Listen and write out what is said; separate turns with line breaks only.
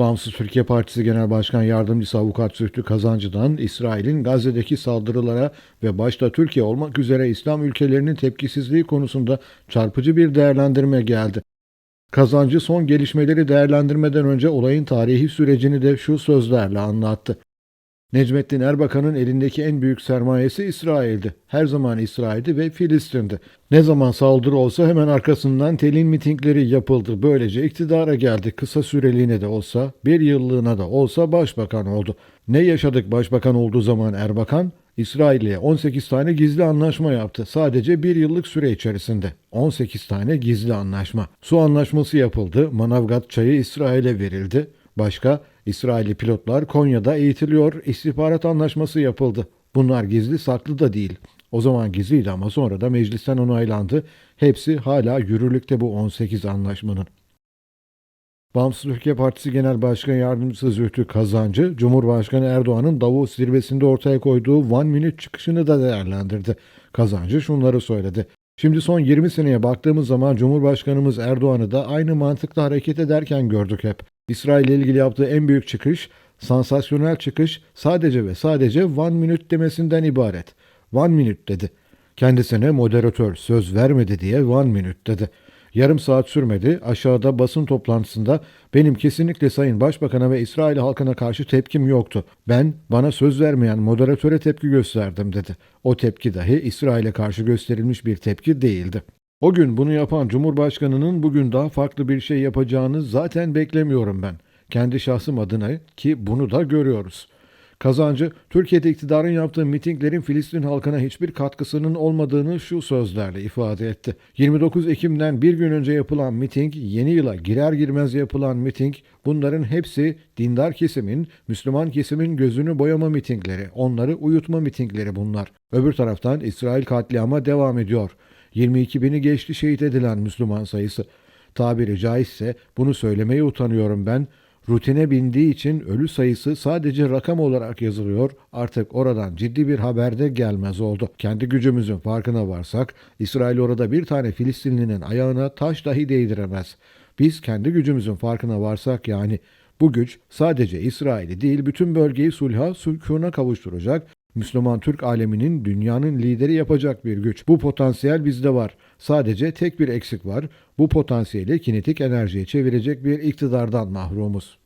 Bağımsız Türkiye Partisi Genel Başkan Yardımcısı Avukat Zühtü Kazancı'dan İsrail'in Gazze'deki saldırılara ve başta Türkiye olmak üzere İslam ülkelerinin tepkisizliği konusunda çarpıcı bir değerlendirme geldi. Kazancı son gelişmeleri değerlendirmeden önce olayın tarihi sürecini de şu sözlerle anlattı. Necmettin Erbakan'ın elindeki en büyük sermayesi İsrail'di. Her zaman İsrail'di ve Filistin'di. Ne zaman saldırı olsa hemen arkasından telin mitingleri yapıldı. Böylece iktidara geldi. Kısa süreliğine de olsa, bir yıllığına da olsa başbakan oldu. Ne yaşadık başbakan olduğu zaman Erbakan? İsrail'e 18 tane gizli anlaşma yaptı. Sadece bir yıllık süre içerisinde. 18 tane gizli anlaşma. Su anlaşması yapıldı. Manavgat çayı İsrail'e verildi. Başka İsrailli pilotlar Konya'da eğitiliyor, istihbarat anlaşması yapıldı. Bunlar gizli saklı da değil. O zaman gizliydi ama sonra da meclisten onaylandı. Hepsi hala yürürlükte bu 18 anlaşmanın. Bağımsız Türkiye Partisi Genel Başkan Yardımcısı Zühtü Kazancı, Cumhurbaşkanı Erdoğan'ın Davos zirvesinde ortaya koyduğu One Minute çıkışını da değerlendirdi. Kazancı şunları söyledi. Şimdi son 20 seneye baktığımız zaman Cumhurbaşkanımız Erdoğan'ı da aynı mantıkla hareket ederken gördük hep. İsrail ile ilgili yaptığı en büyük çıkış, sansasyonel çıkış sadece ve sadece one minute demesinden ibaret. One minute dedi. Kendisine moderatör söz vermedi diye one minute dedi. Yarım saat sürmedi. Aşağıda basın toplantısında benim kesinlikle Sayın Başbakan'a ve İsrail halkına karşı tepkim yoktu. Ben bana söz vermeyen moderatöre tepki gösterdim dedi. O tepki dahi İsrail'e karşı gösterilmiş bir tepki değildi. O gün bunu yapan Cumhurbaşkanı'nın bugün daha farklı bir şey yapacağını zaten beklemiyorum ben. Kendi şahsım adına ki bunu da görüyoruz. Kazancı, Türkiye'de iktidarın yaptığı mitinglerin Filistin halkına hiçbir katkısının olmadığını şu sözlerle ifade etti. 29 Ekim'den bir gün önce yapılan miting, yeni yıla girer girmez yapılan miting, bunların hepsi dindar kesimin, Müslüman kesimin gözünü boyama mitingleri, onları uyutma mitingleri bunlar. Öbür taraftan İsrail katliama devam ediyor. 22 bini geçti şehit edilen Müslüman sayısı. Tabiri caizse bunu söylemeye utanıyorum ben. Rutine bindiği için ölü sayısı sadece rakam olarak yazılıyor. Artık oradan ciddi bir haber de gelmez oldu. Kendi gücümüzün farkına varsak İsrail orada bir tane Filistinlinin ayağına taş dahi değdiremez. Biz kendi gücümüzün farkına varsak yani bu güç sadece İsrail'i değil bütün bölgeyi sulha, sükuna kavuşturacak, Müslüman Türk aleminin dünyanın lideri yapacak bir güç. Bu potansiyel bizde var. Sadece tek bir eksik var. Bu potansiyeli kinetik enerjiye çevirecek bir iktidardan mahrumuz.